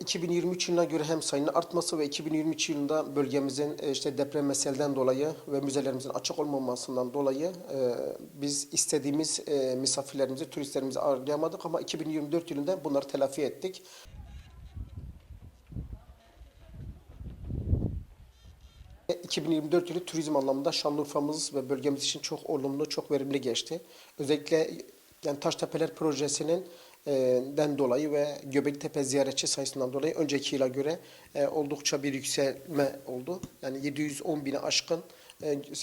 2023 yılına göre hem sayının artması ve 2023 yılında bölgemizin e, işte deprem meseleden dolayı ve müzelerimizin açık olmamasından dolayı e, biz istediğimiz e, misafirlerimizi, turistlerimizi ağırlayamadık ama 2024 yılında bunları telafi ettik. E, 2024 yılı turizm anlamında Şanlıurfa'mız ve bölgemiz için çok olumlu, çok verimli geçti. Özellikle yani Taştepeler projesinin den dolayı ve Göbektepe ziyaretçi sayısından dolayı önceki yıla göre oldukça bir yükselme oldu. Yani 710 bine aşkın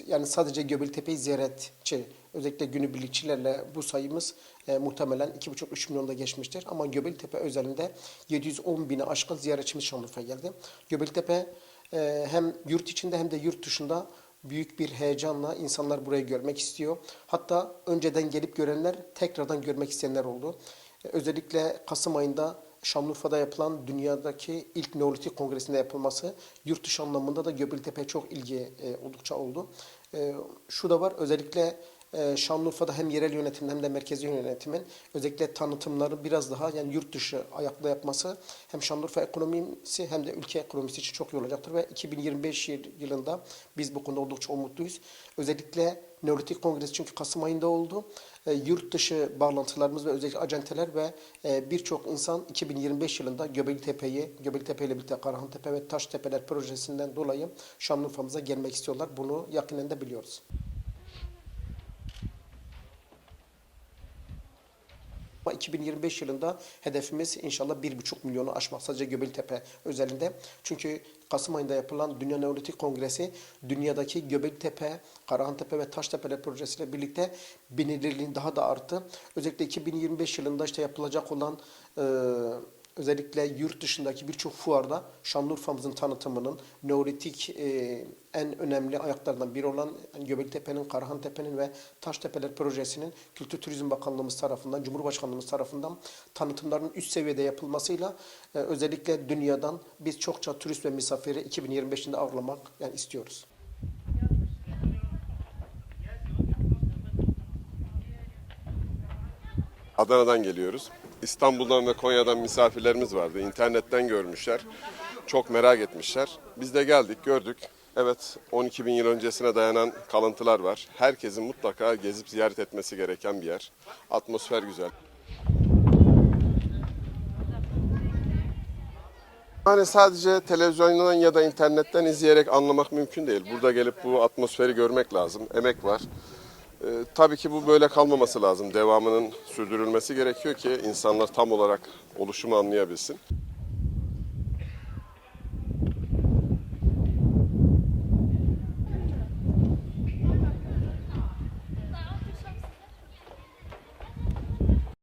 yani sadece Göbektepe'yi ziyaretçi özellikle günübirlikçilerle bu sayımız e, muhtemelen 2,5-3 milyonda geçmiştir. Ama Göbektepe özelinde 710 bine aşkın ziyaretçimiz Şanlıurfa'ya geldi. Göbektepe e, hem yurt içinde hem de yurt dışında büyük bir heyecanla insanlar burayı görmek istiyor. Hatta önceden gelip görenler tekrardan görmek isteyenler oldu. Özellikle Kasım ayında Şanlıurfa'da yapılan dünyadaki ilk Neolitik Kongresi'nde yapılması yurt dışı anlamında da Göbektepe çok ilgi e, oldukça oldu. E, şu da var özellikle e, Şanlıurfa'da hem yerel yönetim hem de merkezi yönetimin özellikle tanıtımları biraz daha yani yurt dışı ayakta yapması hem Şanlıurfa ekonomisi hem de ülke ekonomisi için çok iyi olacaktır ve 2025 yıl- yılında biz bu konuda oldukça umutluyuz. Özellikle Neolitik Kongresi çünkü Kasım ayında oldu. E, yurt dışı bağlantılarımız ve özellikle acenteler ve e, birçok insan 2025 yılında Göbeklitepe'yi, Göbektepe ile birlikte Karahantepe ve Taştepeler projesinden dolayı Şanlıurfa'mıza gelmek istiyorlar. Bunu yakinen de biliyoruz. Ama 2025 yılında hedefimiz inşallah 1,5 milyonu aşmak sadece Göbektepe özelinde. Çünkü Kasım ayında yapılan Dünya Neolitik Kongresi dünyadaki Göbektepe, Karahantepe ve Taştepeler projesiyle birlikte bilinirliğin daha da arttı. Özellikle 2025 yılında işte yapılacak olan e, özellikle yurt dışındaki birçok fuarda Şanlıurfa'mızın tanıtımının Neolitik e, en önemli ayaklarından biri olan Göbektepe'nin, Karahantepe'nin ve Taştepeler projesinin Kültür Turizm Bakanlığımız tarafından, Cumhurbaşkanlığımız tarafından tanıtımların üst seviyede yapılmasıyla e, özellikle dünyadan biz çokça turist ve misafiri 2025'inde ağırlamak yani istiyoruz. Adana'dan geliyoruz. İstanbul'dan ve Konya'dan misafirlerimiz vardı. İnternetten görmüşler. Çok merak etmişler. Biz de geldik, gördük. Evet, 12 bin yıl öncesine dayanan kalıntılar var. Herkesin mutlaka gezip ziyaret etmesi gereken bir yer. Atmosfer güzel. Yani sadece televizyondan ya da internetten izleyerek anlamak mümkün değil. Burada gelip bu atmosferi görmek lazım. Emek var. Ee, tabii ki bu böyle kalmaması lazım. Devamının sürdürülmesi gerekiyor ki insanlar tam olarak oluşumu anlayabilsin.